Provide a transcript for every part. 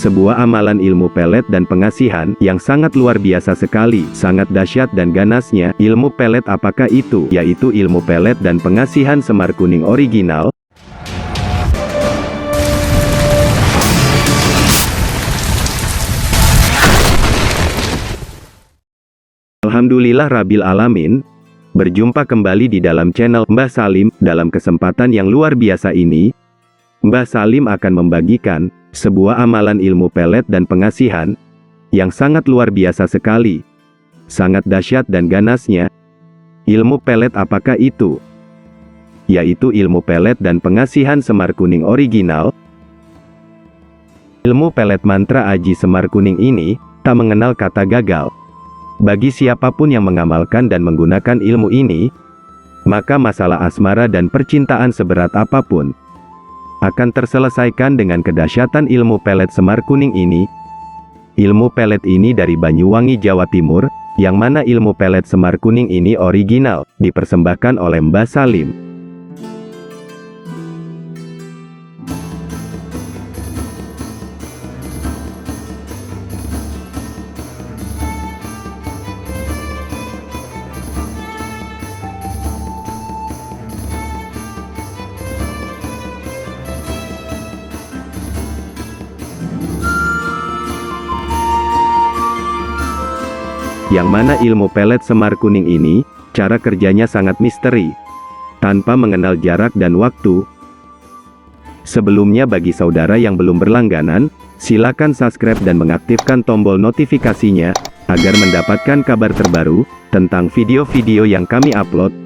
sebuah amalan ilmu pelet dan pengasihan yang sangat luar biasa sekali, sangat dahsyat dan ganasnya. Ilmu pelet apakah itu? Yaitu ilmu pelet dan pengasihan Semar Kuning original. Alhamdulillah Rabil Alamin, berjumpa kembali di dalam channel Mbah Salim. Dalam kesempatan yang luar biasa ini, Mbah Salim akan membagikan sebuah amalan ilmu pelet dan pengasihan yang sangat luar biasa sekali. Sangat dahsyat dan ganasnya. Ilmu pelet apakah itu? Yaitu ilmu pelet dan pengasihan Semar Kuning original. Ilmu pelet mantra Aji Semar Kuning ini tak mengenal kata gagal. Bagi siapa pun yang mengamalkan dan menggunakan ilmu ini, maka masalah asmara dan percintaan seberat apa pun akan terselesaikan dengan kedahsyatan ilmu pelet Semar Kuning ini. Ilmu pelet ini dari Banyuwangi, Jawa Timur, yang mana ilmu pelet Semar Kuning ini original, dipersembahkan oleh Mbah Salim. Yang mana ilmu pelet Semar Kuning ini, cara kerjanya sangat misteri. Tanpa mengenal jarak dan waktu. Sebelumnya bagi saudara yang belum berlangganan, silakan subscribe dan mengaktifkan tombol notifikasinya, agar mendapatkan kabar terbaru, tentang video-video yang kami upload.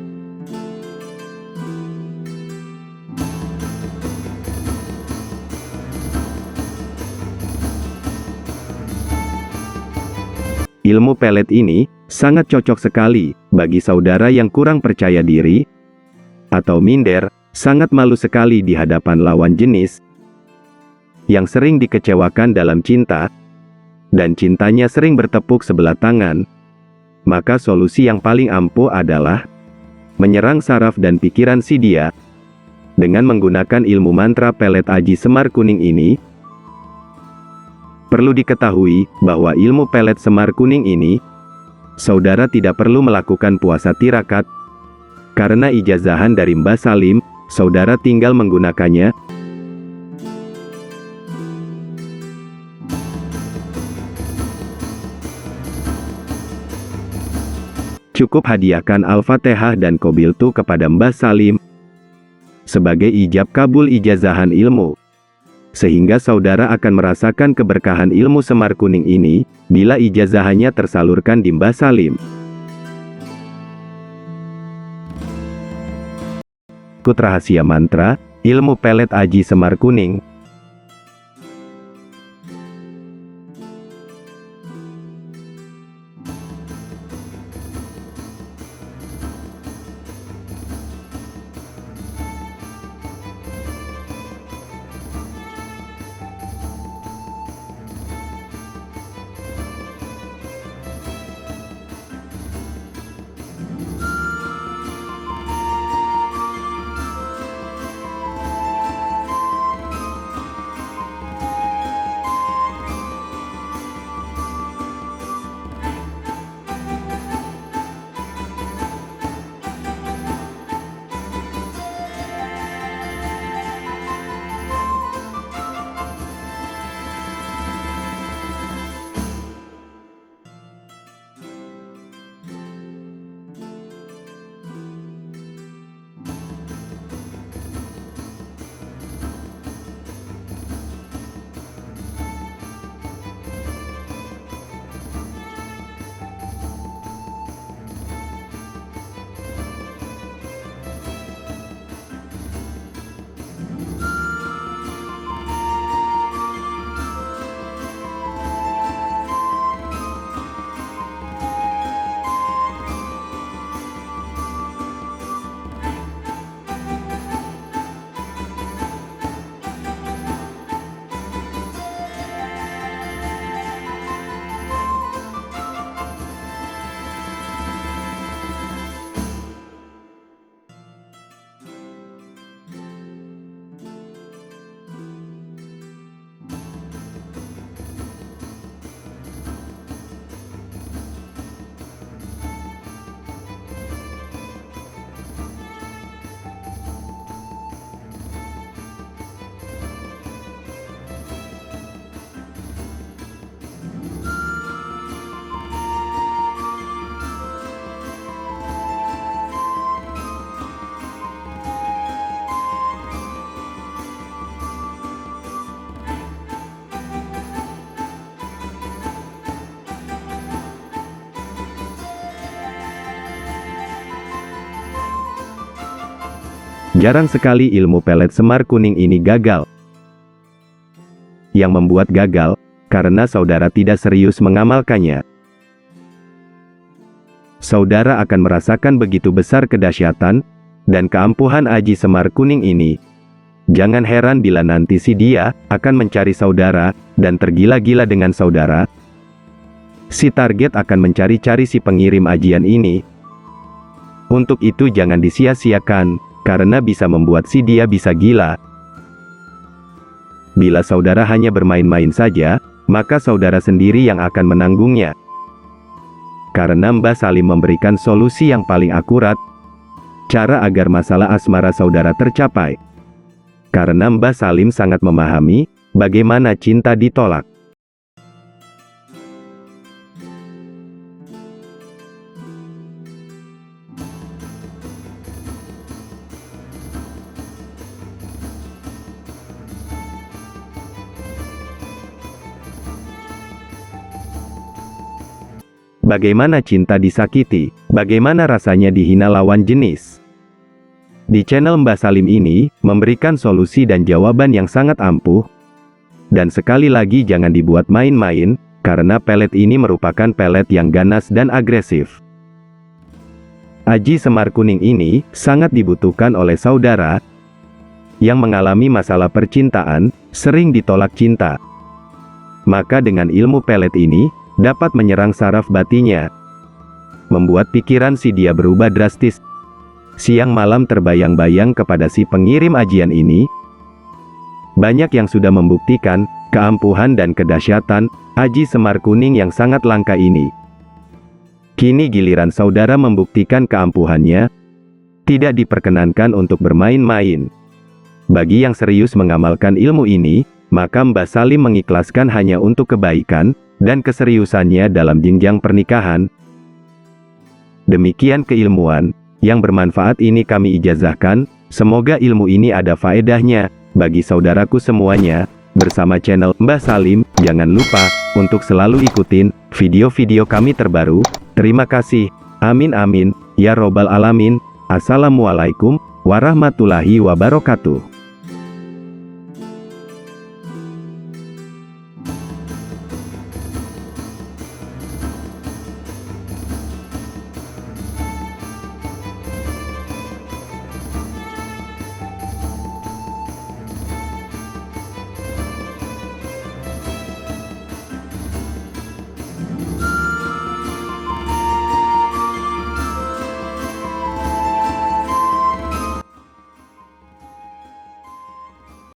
Ilmu pelet ini sangat cocok sekali bagi saudara yang kurang percaya diri atau minder, sangat malu sekali di hadapan lawan jenis yang sering dikecewakan dalam cinta dan cintanya sering bertepuk sebelah tangan. Maka solusi yang paling ampuh adalah menyerang saraf dan pikiran si dia dengan menggunakan ilmu mantra pelet aji semar kuning ini Perlu diketahui bahwa ilmu pelet semar kuning ini, saudara tidak perlu melakukan puasa tirakat. Karena ijazahan dari Mbah Salim, saudara tinggal menggunakannya. Cukup hadiahkan Al-Fatihah dan Kobiltu kepada Mbah Salim sebagai ijab kabul ijazahan ilmu sehingga saudara akan merasakan keberkahan ilmu semar kuning ini, bila ijazahannya tersalurkan di Mbah Salim. Kut rahasia mantra, ilmu pelet aji semar kuning, Jarang sekali ilmu pelet semar kuning ini gagal. Yang membuat gagal, karena saudara tidak serius mengamalkannya. Saudara akan merasakan begitu besar kedahsyatan, dan keampuhan aji semar kuning ini. Jangan heran bila nanti si dia akan mencari saudara, dan tergila-gila dengan saudara. Si target akan mencari-cari si pengirim ajian ini. Untuk itu jangan disia-siakan, karena bisa membuat si dia bisa gila. Bila saudara hanya bermain-main saja, maka saudara sendiri yang akan menanggungnya. Karena Mbah Salim memberikan solusi yang paling akurat, cara agar masalah asmara saudara tercapai. Karena Mbah Salim sangat memahami bagaimana cinta ditolak. Bagaimana cinta disakiti? Bagaimana rasanya dihina lawan jenis? Di channel Mbah Salim ini, memberikan solusi dan jawaban yang sangat ampuh. Dan sekali lagi jangan dibuat main-main, karena pelet ini merupakan pelet yang ganas dan agresif. Aji semar kuning ini, sangat dibutuhkan oleh saudara, yang mengalami masalah percintaan, sering ditolak cinta. Maka dengan ilmu pelet ini, dapat menyerang saraf batinnya, membuat pikiran si dia berubah drastis. Siang malam terbayang-bayang kepada si pengirim ajian ini. Banyak yang sudah membuktikan keampuhan dan kedahsyatan aji semar kuning yang sangat langka ini. Kini giliran saudara membuktikan keampuhannya, tidak diperkenankan untuk bermain-main. Bagi yang serius mengamalkan ilmu ini, maka Mbah Salim mengikhlaskan hanya untuk kebaikan, dan keseriusannya dalam jenjang pernikahan. Demikian keilmuan, yang bermanfaat ini kami ijazahkan, semoga ilmu ini ada faedahnya, bagi saudaraku semuanya, bersama channel Mbah Salim, jangan lupa, untuk selalu ikutin, video-video kami terbaru, terima kasih, amin amin, ya robbal alamin, assalamualaikum, warahmatullahi wabarakatuh.